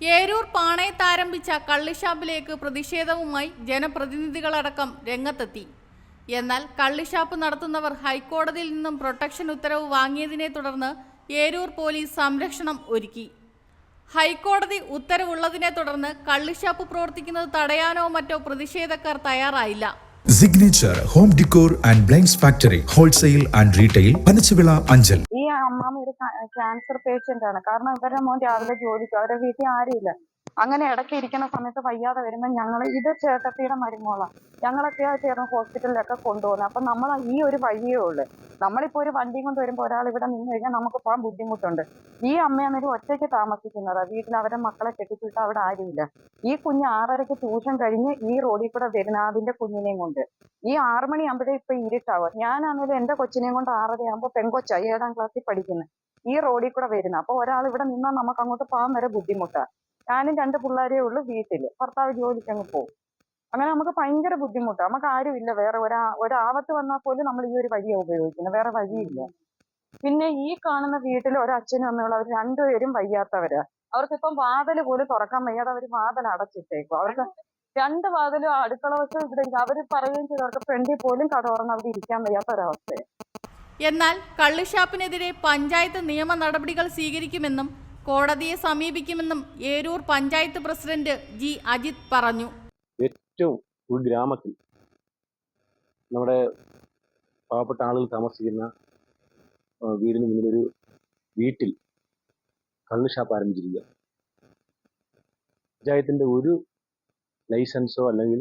ഏരൂർ പാണയത്ത് ആരംഭിച്ച കള്ളിഷാപ്പിലേക്ക് പ്രതിഷേധവുമായി ജനപ്രതിനിധികളടക്കം രംഗത്തെത്തി. എന്നാൽ കള്ളിഷാപ്പ് നടത്തുന്നവർ ഹൈക്കോടതിയിൽ നിന്നും പ്രൊട്ടക്ഷൻ ഉത്തരവ് വാങ്ങിയതിനെ തുടർന്ന് ഏരൂർ പോലീസ് സംരക്ഷണം ഒരുക്കി. ഹൈക്കോടതി ഉത്തരവുള്ളതിനെ തുടർന്ന് കള്ളിഷാപ്പ് പ്രവർത്തിക്കുന്നത് തടയാനോ മറ്റോ പ്രതിഷേധക്കാർ തയ്യാറായില്ല. Signature home decor and blinds factory wholesale and retail Panachuvila Anchal അമ്മാമ ഒരു ക്യാൻസർ പേഷ്യന്റ് ആണ്. കാരണം ഇവരുടെ മോൻ രാവിലെ ജോലിക്ക് അവരുടെ വീട്ടിൽ ആരുമില്ല. അങ്ങനെ ഇടയ്ക്ക് ഇരിക്കുന്ന സമയത്ത് വയ്യാതെ വരുമ്പോൾ ഞങ്ങൾ ഇത് ചേട്ടത്തിയുടെ മരുമോളാ. ഞങ്ങളൊക്കെ ചേർന്ന് ഹോസ്പിറ്റലിലൊക്കെ കൊണ്ടുപോകുന്നത് അപ്പൊ നമ്മൾ ഈ ഒരു വഴിയേ ഉള്ളു. നമ്മളിപ്പോ ഒരു വണ്ടിയും കൊണ്ട് വരുമ്പോൾ ഒരാൾ ഇവിടെ നിന്ന് കഴിഞ്ഞാൽ നമുക്ക് പോകാൻ ബുദ്ധിമുട്ടുണ്ട്. ഈ അമ്മയാണെങ്കിൽ ഒറ്റയ്ക്ക് താമസിക്കുന്നത്. വീട്ടിൽ അവരുടെ മക്കളെ കെട്ടിച്ചിട്ട് അവിടെ ആരുമില്ല. ഈ കുഞ്ഞ് ആറരയ്ക്ക് ട്യൂഷൻ കഴിഞ്ഞ് ഈ റോഡിൽ കൂടെ വരുന്ന അതിന്റെ കുഞ്ഞിനെയും കൊണ്ട്. ഈ ആറു മണിയാകുമ്പോഴേ ഇപ്പൊ ഇരുട്ടാവും ഞാനാണെങ്കിലും എന്റെ കൊച്ചിനെയും കൊണ്ട് ആറരയാകുമ്പോൾ പെൺകൊച്ചാ ഏഴാം ക്ലാസ്സിൽ പഠിക്കുന്നത് ഈ റോഡിൽ കൂടെ വരുന്ന. അപ്പൊ ഒരാൾ ഇവിടെ നിന്നാൽ നമുക്ക് അങ്ങോട്ട് പോകാൻ വരെ ബുദ്ധിമുട്ടാ. ഞാനും രണ്ട് പിള്ളേരേ ഉള്ളൂ വീട്ടിൽ. ഭർത്താവ് ജോലിക്ക് അങ്ങ് പോകും. അങ്ങനെ നമുക്ക് ഭയങ്കര ബുദ്ധിമുട്ടാ. നമുക്ക് ആരുമില്ല. വേറെ ഒരാ ഒരാപത്ത് വന്നാൽ പോലും നമ്മൾ ഈ ഒരു വഴിയാണ് ഉപയോഗിക്കുന്നത്. വേറെ വഴിയില്ല. പിന്നെ ഈ കാണുന്ന വീട്ടിൽ ഒരച്ഛനും അമ്മയുള്ള അവർ രണ്ടുപേരും വയ്യാത്തവരാ. അവർക്കിപ്പം വാതിൽ പോലും തുറക്കാൻ വയ്യാതെ അവർ വാതിൽ അടച്ചിട്ടേക്കും. അവർക്ക് രണ്ട് വാതിലും അടുക്കള വശം ഇവിടെ അവർ അവർ പറയുകയും ചെയ്തു അവർക്ക് ഫ്രണ്ടിൽ പോലും കട തുറന്ന് അവിടെ ഇരിക്കാൻ വയ്യാത്ത ഒരവസ്ഥ എന്നാൽ കള്ളുഷാപ്പിനെതിരെ പഞ്ചായത്ത് നിയമ നടപടികൾ സ്വീകരിക്കുമെന്നും കോടതിയെ സമീപിക്കുമെന്നും ഏരൂർ പഞ്ചായത്ത് പ്രസിഡന്റ് ജി അജിത് പറഞ്ഞു. ഏറ്റവും ഉൾഗ്രാമത്തിൽ നമ്മുടെ പാവപ്പെട്ട ആളുകൾ താമസിക്കുന്ന വീടിന് മുന്നിലൊരു വീട്ടിൽ കള്ള് ഷാപ്പ് ആരംഭിച്ചിരിക്കുക. പഞ്ചായത്തിന്റെ ഒരു ലൈസൻസോ അല്ലെങ്കിൽ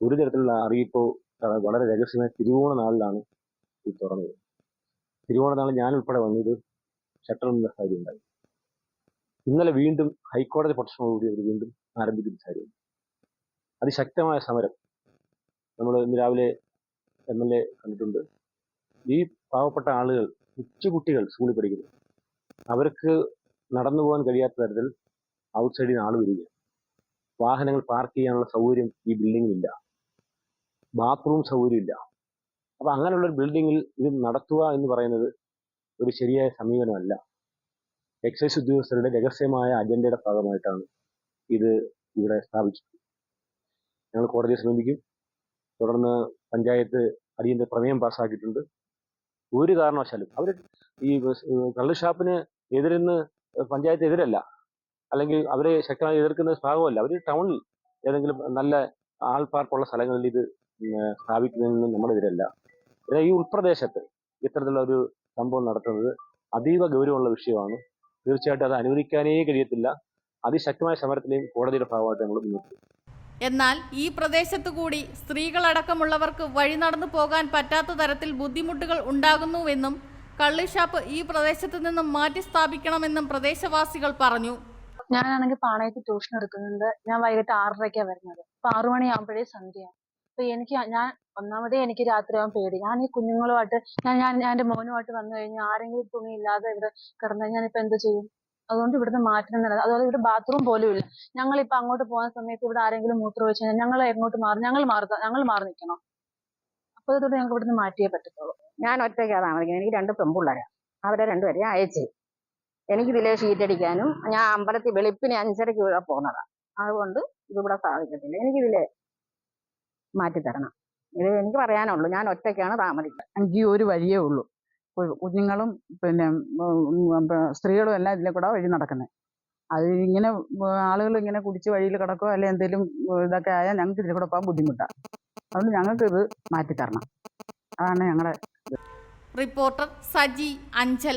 ഒരു തരത്തിലുള്ള അറിയിപ്പോ വളരെ രഹസ്യമായ തിരുവോണ നാളിലാണ് ഇത് തുറന്നത്. തിരുവോണ നാളിൽ ഞാൻ ഉൾപ്പെടെ വന്നത് ഷട്ടർ എന്ന സാഹചര്യം ഉണ്ടായി ഇന്നലെ വീണ്ടും ഹൈക്കോടതി പ്രൊട്ടക്ഷനോടുകൂടി അവർ വീണ്ടും ആരംഭിക്കുന്ന സാഹചര്യം അതിശക്തമായ സമരം നമ്മൾ ഇന്ന് രാവിലെ എം എൽ എ കണ്ടിട്ടുണ്ട്. ഈ പാവപ്പെട്ട ആളുകൾ കൊച്ചുകുട്ടികൾ സ്കൂളിൽ പഠിക്കുന്നു. അവർക്ക് നടന്നു പോകാൻ കഴിയാത്ത തരത്തിൽ ഔട്ട്സൈഡിൽ നിന്ന് ആൾ വരിക വാഹനങ്ങൾ പാർക്ക് ചെയ്യാനുള്ള സൗകര്യം ഈ ബിൽഡിങ്ങിലില്ല ബാത്റൂം സൗകര്യമില്ല അപ്പം അങ്ങനെയുള്ള ഒരു ബിൽഡിങ്ങിൽ ഇത് നടത്തുക എന്ന് പറയുന്നത് ഒരു ശരിയായ സമീപനമല്ല. എക്സൈസ് ഉദ്യോഗസ്ഥരുടെ രഹസ്യമായ അജണ്ടയുടെ ഭാഗമായിട്ടാണ് ഇത് ഇവിടെ സ്ഥാപിച്ചത് ഞങ്ങൾ കോടതിയെ സമീപിക്കും. തുടർന്ന് പഞ്ചായത്ത് അടിയന്തര പ്രമേയം പാസ്സാക്കിയിട്ടുണ്ട്. ഒരു കാരണവശാലും അവർ ഈ കള്ളുഷാപ്പിന് എതിരെന്ന് പഞ്ചായത്ത് എതിരല്ല. അല്ലെങ്കിൽ അവരെ ശക്തമായി എതിർക്കുന്ന ഭാഗമല്ല. അവർ ടൗണിൽ ഏതെങ്കിലും നല്ല ആൾപ്പാർപ്പുള്ള സ്ഥലങ്ങളിൽ ഇത് സ്ഥാപിക്കുന്നതിന് നമ്മുടെ എതിരല്ല. ഈ ഉൾപ്രദേശത്ത് ഇത്തരത്തിലുള്ള ഒരു സംഭവം നടത്തുന്നത് അതീവ ഗൗരവമുള്ള വിഷയമാണ്. തീർച്ചയായിട്ടും അത് അനുവദിക്കാനേ കഴിയത്തില്ല. അതിശക്തമായ സമരത്തിലെയും കോടതിയുടെ ഭാഗമായിട്ട് നമ്മൾ മുന്നോട്ട് എന്നാൽ ഈ പ്രദേശത്തു കൂടി സ്ത്രീകളടക്കമുള്ളവർക്ക് വഴി നടന്നു പോകാൻ പറ്റാത്ത തരത്തിൽ ബുദ്ധിമുട്ടുകൾ ഉണ്ടാകുന്നുവെന്നും കള്ളിഷാപ്പ് ഈ പ്രദേശത്തു നിന്നും മാറ്റി സ്ഥാപിക്കണമെന്നും പ്രദേശവാസികൾ പറഞ്ഞു. ഞാനാണെങ്കിൽ പാണയത്ത് ട്യൂഷൻ എടുക്കുന്നുണ്ട്. ഞാൻ വൈകിട്ട് ആറരയ്ക്കാണ് വരുന്നത്. അപ്പൊ ആറു മണിയാകുമ്പോഴേ സന്ധ്യയാണ് അപ്പൊ എനിക്ക് ഞാൻ ഒന്നാമതേ എനിക്ക് രാത്രിയാവാൻ പേടി. ഞാൻ ഈ കുഞ്ഞുങ്ങളുമായിട്ട് ഞാൻ ഞാൻ എന്റെ മോനുമായിട്ട് വന്നു കഴിഞ്ഞാൽ ആരെങ്കിലും തുണി ഇല്ലാതെ ഇവിടെ കിടന്നാൽ ഞാനിപ്പോ എന്ത് ചെയ്യും? അതുകൊണ്ട് ഇവിടുന്ന് മാറ്റണം എന്നുള്ളത്. അതുപോലെ ഇവിടെ ബാത്റൂം പോലും ഇല്ല. ഞങ്ങൾ ഇപ്പൊ അങ്ങോട്ട് പോകുന്ന സമയത്ത് ഇവിടെ ആരെങ്കിലും മൂത്രം ഒഴിച്ചു കഴിഞ്ഞാൽ ഞങ്ങൾ എങ്ങോട്ട് മാറും ഞങ്ങൾ മാറി ഞങ്ങൾ മാറി നിൽക്കണം. അപ്പൊ ഇതോടെ ഞങ്ങൾക്ക് ഇവിടുന്ന് മാറ്റിയേ പറ്റത്തുള്ളൂ. ഞാൻ ഒറ്റയ്ക്കാണ് താമസിക്കുന്നത്. എനിക്ക് രണ്ട് പെമ്പുള്ളരാ അവരെ രണ്ടുപേരെ ഞാൻ അയച്ചു എനിക്ക് ഇതിലെ ഷീറ്റ് അടിക്കാനും ഞാൻ അമ്പലത്തിൽ വെളുപ്പിന് അഞ്ചരയ്ക്ക് ഇവിടെ പോകുന്നതാണ് അതുകൊണ്ട് ഇതിവിടെ സാധിക്കത്തില്ല. എനിക്കിതിലെ മാറ്റിത്തരണം ഇത് എനിക്ക് പറയാനുള്ളൂ. ഞാൻ ഒറ്റയ്ക്കാണ് താമസിക്കുന്നത്. എനിക്ക് ഒരു വഴിയേ ഉള്ളൂ. കുഞ്ഞുങ്ങളും പിന്നെ സ്ത്രീകളും എല്ലാം ഇതിലെ കൂടെ വഴി നടക്കുന്നത് അത് ഇങ്ങനെ ആളുകൾ ഇങ്ങനെ കുടിച്ച് വഴിയിൽ കിടക്കോ അല്ലെ എന്തെങ്കിലും ഇതൊക്കെ ആയാൽ ഞങ്ങൾക്ക് ഇതിൽ കൂടെ പോകാൻ ബുദ്ധിമുട്ടാണ് അതുകൊണ്ട് ഞങ്ങൾക്ക് ഇത് മാറ്റിത്തരണം അതാണ് ഞങ്ങളുടെ reporter Saji Anchal.